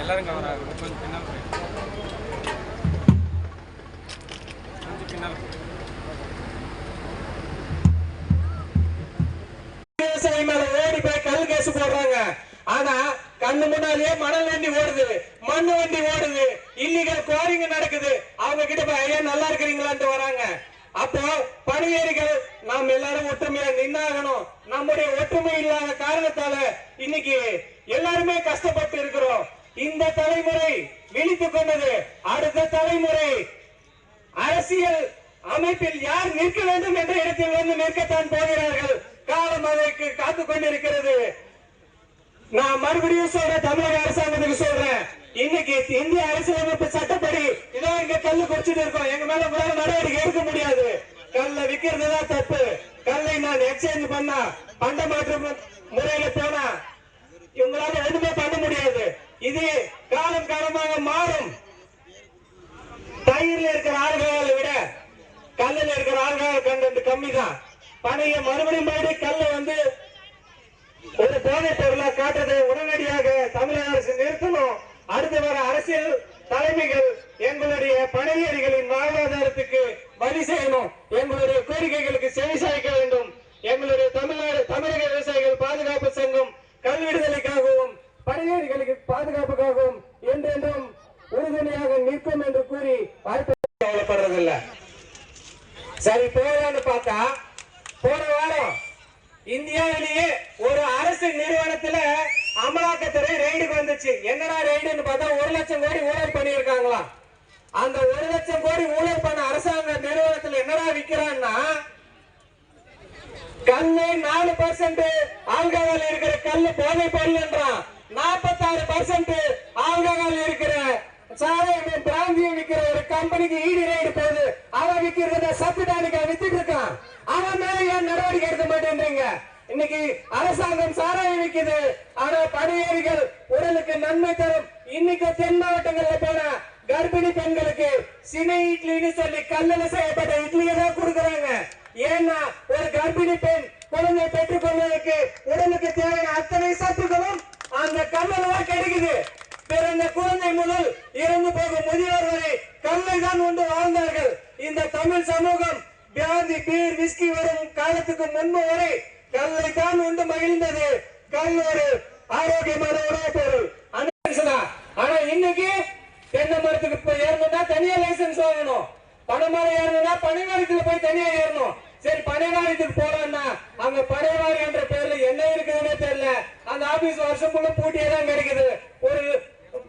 எல்லாரும் கவர் ஆகுது கொஞ்சம் பின்னால் கொஞ்சம் பின்னால் விவசாயி மேல ஓடி போய் கல் கேஸ் போடுறாங்க. ஆனா கண்ணு முன்னாலேயே மணல் வண்டி ஓடுது. மண்ணு வண்டி ஓடுது. இல்லீகல் குவாரிங்க நடக்குது. அவங்க கிட்ட போய் ஐயா நல்லா இருக்கிறீங்களான்ட்டு வராங்க. அப்போ பணியேறிகள் நாம் எல்லாரும் ஒற்றுமையா நின்னாகணும். நம்முடைய ஒற்றுமை இல்லாத காரணத்தால இன்னைக்கு எல்லாருமே கஷ்டப்பட்டு இருக்கிறோம். இந்த தலைமுறை விழித்துக் கொண்டது. அடுத்த தலைமுறை அரசியல் அமைப்பில் யார் நிற்க வேண்டும் என்ற இடத்தில் வந்து நிற்கத்தான் போகிறார்கள். காலம் அதற்கு காத்துக் கொண்டிருக்கிறது. நான் மறுபடியும் சொல்றேன் தமிழக அரசாங்கத்துக்கு சொல்றேன். இன்னைக்கு இந்திய அரசியலமைப்பு சட்டப்படி இதோ இங்க கல்லு குடிச்சிட்டு இருக்கோம். எங்க மேல உங்களால நடவடிக்கை எடுக்க முடியாது. கல்ல விக்கிறது தான் தப்பு. கல்லை நான் எக்ஸ்சேஞ்ச் பண்ணா பண்ட மாற்று முறையில போனா இவங்களால எதுவுமே பண்ண முடியாது. இது காலம் காலமாக மாறும். தயிர்ல இருக்கிற ஆள்களை விட கல்லுல இருக்கிற ஆல்கஹால் கண்டது கம்மி தான் பணைய மறுபடியும் மறுபடியும் கல்லை வந்து ஒரு போதைப் பொருளா காட்டுறதை உடனடியாக தமிழக அரசு நிறுத்தணும். அடுத்து வர அரசியல் தலைமைகள் எங்களுடைய பணியேறிகளின் வாழ்வாதாரத்துக்கு வழி செய்யணும். எங்களுடைய கோரிக்கைகளுக்கு செவி சாய்க்க வேண்டும். எங்களுடைய தமிழ்நாடு தமிழக விவசாயிகள் பாதுகாப்பு சங்கம் கல்விடுதலைக்காகவும் விடுதலைக்காகவும் பாதுகாப்புக்காகவும் என்றென்றும் உறுதுணையாக நிற்கும் என்று கூறி வாய்ப்பு கவலைப்படுறதில்லை. சரி போகலான்னு பார்த்தா போன வாரம் இந்தியாவிலேயே ஒரு அரசு நிறுவனத்துல அமலாக்கத்துறை ரெய்டுக்கு வந்துச்சு. என்னடா ரெய்டுன்னு பார்த்தா ஒரு லட்சம் கோடி ஊழல் பண்ணியிருக்காங்களாம் அந்த ஒரு லட்சம் கோடி ஊழல் பண்ண அரசாங்க நிறுவனத்துல என்னடா விற்கிறான்னா கல்லு நாலு பர்சன்ட் ஆல்கஹால் இருக்கிற கல்லு போதை பொருள்ன்றான் நாற்பத்தாறு பர்சன்ட் ஆல்கஹால் இருக்கிற சாராயம் பிராந்தியம் விற்கிற ஒரு கம்பெனிக்கு ஈடு ரைடு போகுது அவன் விற்கிறத சத்து டானிக்கா வித்துட்டு இருக்கான். அவன் மேல ஏன் நடவடிக்கை எடுக்க மாட்டேன்றீங்க? இன்னைக்கு அரசாங்கம் சாராயம் விற்குது ஆனா பணியாளிகள் உடலுக்கு நன்மை தரும். இன்னைக்கு தென் மாவட்டங்கள்ல போன கர்ப்பிணி பெண்களுக்கு சினை இட்லின்னு சொல்லி கல்லுல செய்யப்பட்ட இட்லியை தான் கொடுக்கறாங்க. ஏன்னா ஒரு கர்ப்பிணி பெண் குழந்தை பெற்றுக் கொள்வதற்கு உடலுக்கு தேவையான அத்தனை சத்துக்களும் அந்த கல்லுல தான் கிடைக்குது. பிறந்த குழந்தை முதல் இறந்து போகும் முதியோர் வரை கல்லை தான் உண்டு வாழ்ந்தார்கள். இந்த தமிழ் சமூகம் பியாந்தி பீர் விஸ்கி வரும் காலத்துக்கு முன்பு வரை கல்லை தான் உண்டு மகிழ்ந்தது. கல் ஒரு ஆரோக்கியமான உணவு பொருள். ஆனா இன்னைக்கு தென்னை மரத்துக்கு போய் ஏறணும்னா தனியா லைசன்ஸ் வாங்கணும். பனைமரம் ஏறணும்னா பனைமரத்துல போய் தனியா ஏறணும். சரி பனைவாரியத்துக்கு போறோம்னா அங்க பனைவாரி என்ற பேர்ல என்ன இருக்குதுன்னே தெரியல. அந்த ஆபீஸ் வருஷம் ஃபுல்லா பூட்டியே தான் கிடைக்குது. ஒரு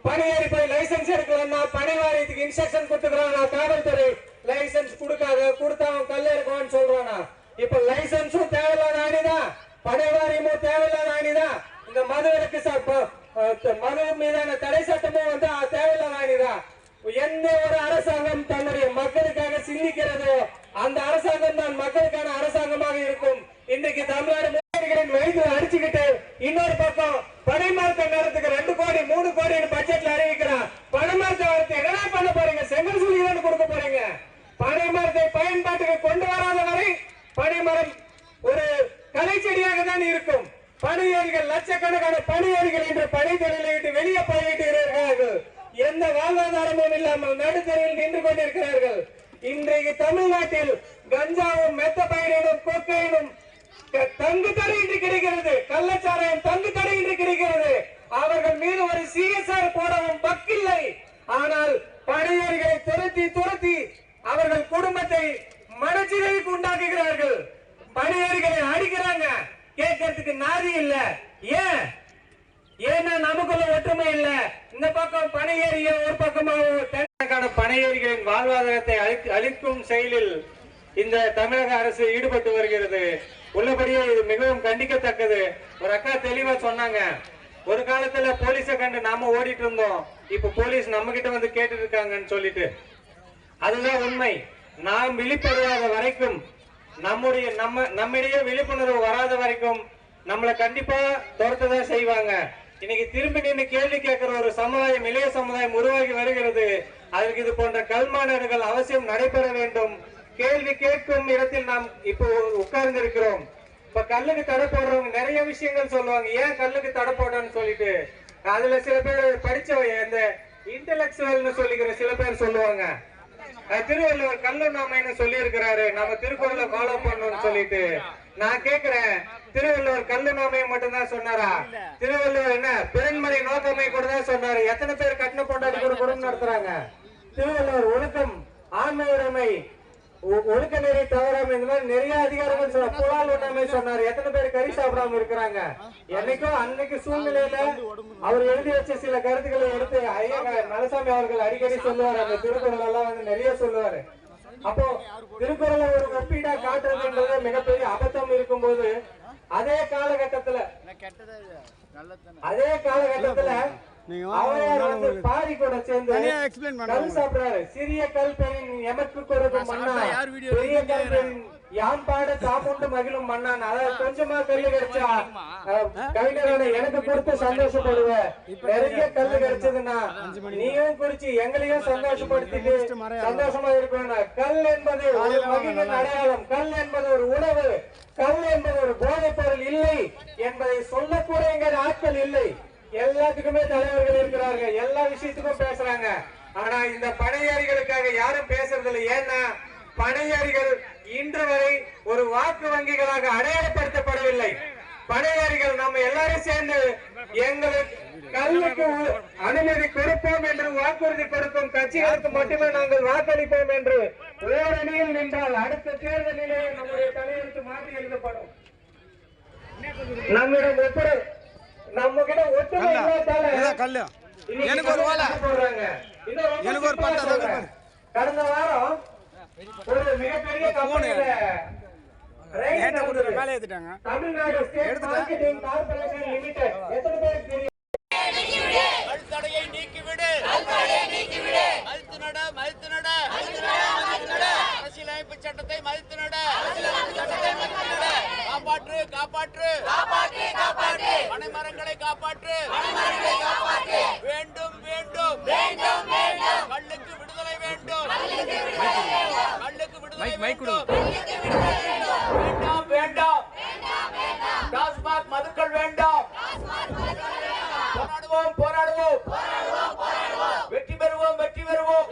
பணியாரி போய் லைசன்ஸ் எடுக்கலாம்னா பனைவாரியத்துக்கு இன்ஸ்ட்ரக்ஷன் கொடுத்துக்கலாம் காவல்துறை லைசன்ஸ் கொடுக்காத கொடுத்தா அவன் கல்ல இருக்கான்னு சொல்றானா. இப்ப லைசன்ஸும் தேவையில்லாத ஆணிதான் படைவாரியமும் தேவையில்லாத ஆணிதான் இந்த மதுவிலக்கு ச- மது மீதான தடை சட்டமும் வந்து தேவையில்லாத ஆணிதான் எந்த ஒரு அரசாங்கம் தன்னுடைய மக்களுக்காக சிந்திக்கிறதோ அந்த அரசாங்கம் தான் மக்களுக்கான அரசாங்கமாக இருக்கும். இன்னைக்கு தமிழ்நாடு முதலமைச்சரின் வயிற்று அடிச்சுக்கிட்டு இன்னொரு பக்கம் பனைமரத்தை நேரத்துக்கு ரெண்டு கோடி மூணு கோடி பட்ஜெட்ல அறிவிக்கிறான் பனைமரத்தை வளர்த்து என்ன பண்ண போறீங்க செங்கல் சொல்லி தான் கொடுக்க போறீங்க பனைமரத்தை பயன்பாட்டுக்கு கொண்டு வராத வரை பனைமரம் ஒரு கலை செடியாக தான் இருக்கும் பணியாளிகள் லட்சக்கணக்கான பணியாளிகள் இன்று பணி தொழிலை விட்டு வெளியே போய்விட்டு இருக்கிறார்கள் எந்த வாழ்வாதாரமும் இல்லாமல் நடுத்தரையில் நின்று கொண்டிருக்கிறார்கள். இன்றைக்கு தமிழ்நாட்டில் கஞ்சாவும் மெத்த பயனும் கொக்கையினும் தங்கு தடை தடையின்றி கிடைக்கிறது. கள்ளச்சாராயம் தங்கு தடையின்றி கிடைக்கிறது. அவர்கள் மீது ஒரு சிஎஸ்ஆர் போடவும் பக்கில்லை. ஆனால் பணியாளிகளை துரத்தி துரத்தி அவர்கள் குடும்பத்தை மனச்சிதைவுக்கு உண்டாக்குகிறார்கள். பணியாளிகளை அடிக்கிறாங்க. கேட்கறதுக்கு நாதி இல்ல. ஏன்? ஏன்னா நமக்குள்ள ஒற்றுமை இல்ல. இந்த பக்கம் பனையேறிய ஒரு பக்கமாக பனையேறிகளின் வாழ்வாதாரத்தை அளிக்கும் அழிக்கும் செயலில் இந்த தமிழக அரசு ஈடுபட்டு வருகிறது. உள்ளபடியே இது மிகவும் கண்டிக்கத்தக்கது. ஒரு அக்கா தெளிவா சொன்னாங்க. ஒரு காலத்துல போலீஸை கண்டு நாம ஓடிட்டு இருந்தோம். இப்ப போலீஸ் நம்ம கிட்ட வந்து கேட்டு இருக்காங்கன்னு சொல்லிட்டு. அதுதான் உண்மை. நாம் விழிப்படையாத வரைக்கும் நம்முடைய நம்ம நம்மிடையே விழிப்புணர்வு வராத வரைக்கும் நம்மளை கண்டிப்பா துரத்ததான் செய்வாங்க. இன்னைக்கு திரும்பி நின்று கேள்வி கேட்கிற ஒரு சமுதாயம் இளைய சமுதாயம் உருவாகி வருகிறது. அதற்கு இது போன்ற கல்மாநாடுகள் அவசியம் நடைபெற வேண்டும். கேள்வி கேட்கும் இடத்தில் நாம் இப்போ உட்கார்ந்து இருக்கிறோம் இப்ப கல்லுக்கு தடை போடுறவங்க நிறைய விஷயங்கள் சொல்லுவாங்க. ஏன் கல்லுக்கு தடை போடுறோம்னு சொல்லிட்டு? அதுல சில பேர் படிச்சவங்க இந்த இன்டெலெக்சுவல்னு சொல்லிக்கிற சில பேர் சொல்லுவாங்க. திருவள்ளுவர் கல்லு நாம கல்லுண்ணாமைன்னு சொல்லி இருக்கிறாரு நம்ம திருக்குறளை ஃபாலோ பண்ணணும்னு சொல்லிட்டு. நான் கேக்குறேன். திருவள்ளுவர் கல்லுண்ணாமையை மட்டும்தான் சொன்னாரா? திருவள்ளுவர் என்ன பிறன்மனை நோக்கமை கூட தான் சொன்னாரு. எத்தனை பேர் கட்டின பொண்டாட்டி கூட குடும்பம் நடத்துறாங்க? திருவள்ளுவர் ஒழுக்கம் ஆண்மை உடைமை ஒழுக்க நெறி தவறாம இந்த மாதிரி நிறைய அதிகாரங்கள் சொன்ன புலால் உண்ணாமை சொன்னாரு. எத்தனை பேர் கறி சாப்பிடாம இருக்கிறாங்க? என்னைக்கும் அன்னைக்கு சூழ்நிலையில அவர் எழுதி வச்ச சில கருத்துக்களை எடுத்து ஐயா நலசாமி அவர்கள் அடிக்கடி சொல்லுவாரு. அந்த திருக்குறள் எல்லாம் வந்து நிறைய சொல்லுவாரு. அப்போ திருக்குறளை ஒரு ஒப்பீடா காட்டுறதுன்றது மிகப்பெரிய அபத்தம் இருக்கும்போது அதே காலகட்டத்துல அதே காலகட்டத்துல அவரையார் வந்து பாரி கூட சேர்ந்து explain கல் சாப்பிடுறாரு. சிறிய எமக்கு கொடுக்கும் மண்ணா பெரிய பாட சாமுண்டு மகிழும் மண்ணான் அதாவது கொஞ்சமா கல்லு கிடைச்சா கவிஞரோட எனக்கு கொடுத்து சந்தோஷப்படுவேன் நிறைய கல்லு கிடைச்சதுன்னா நீயும் குடிச்சு எங்களையும் சந்தோஷப்படுத்திட்டு சந்தோஷமா இருக்கணும் கல் என்பது ஒரு மகிழின் அடையாளம். கல் என்பது ஒரு உணவு. கல் என்பது ஒரு போதைப் பொருள் இல்லை என்பதை சொல்லக்கூட எங்க ஆட்கள் இல்லை. எல்லாத்துக்குமே தலைவர்கள் இருக்கிறார்கள். எல்லா விஷயத்துக்கும் பேசுறாங்க. ஆனா இந்த பணையாரிகளுக்காக யாரும் பேசுறது இல்லை ஏன்னா பணையாரிகள் இன்று வரை ஒரு வாக்கு வங்கிகளாக அடையாளப்படுத்தப்படவில்லை. பணையாரிகள் நம்ம எல்லாரும் சேர்ந்து எங்களுக்கு கல்லுக்கு அனுமதி கொடுப்போம் என்று வாக்குறுதி கொடுக்கும் கட்சிகளுக்கு மட்டுமே நாங்கள் வாக்களிப்போம் என்று ஓரணியில் நின்றால் அடுத்த தேர்தலிலே நம்முடைய தலையெழுத்து மாற்றி எழுதப்படும். நம்மிடம் ஒப்புரு நம்ம கிட்ட ஒற்றுமை இல்லாதால கல்லு. எனக்கு ஒரு வேலை எனக்கு ஒரு பண்டை கடந்த வாரம் ஒரு மிகப்பெரிய கம்பெனி மேலே ஏத்திட்டாங்க? Tamil Nadu state marketing corporation limited எத்தனை பேருக்கு தெரியும்? மதித்து நட மதித்து நட. சட்டத்தை நட. காப்பாற்று காப்பாற்று. பனைமரங்களை காப்பாற்று. வேண்டும் வேண்டும். கல்லுக்கு விடுதலை வேண்டும். கல்லுக்கு விடுதலை வேண்டும். வேண்டாம். வேண்டாம். டாஸ்மாக் மதுக்கள் வேண்டாம். போராடுவோம் போராடுவோம். வெற்றி பெறுவோம் வெற்றி பெறுவோம்.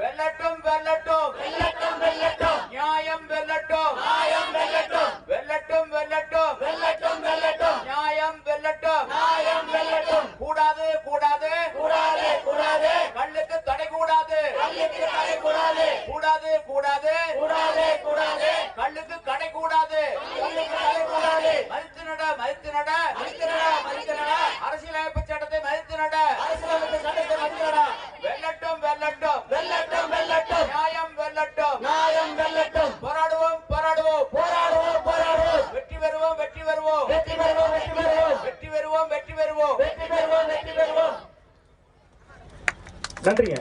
வெல்லட்டும் வெல்லட்டும். வெல்லட்டும் வெல்லட்டும். நியாயம் வெல்லட்டும். நியாயம் வெல்லட்டும் வெல்லட்டும். வெல்லட்டும் வெல்லட்டும். நன்றிங்க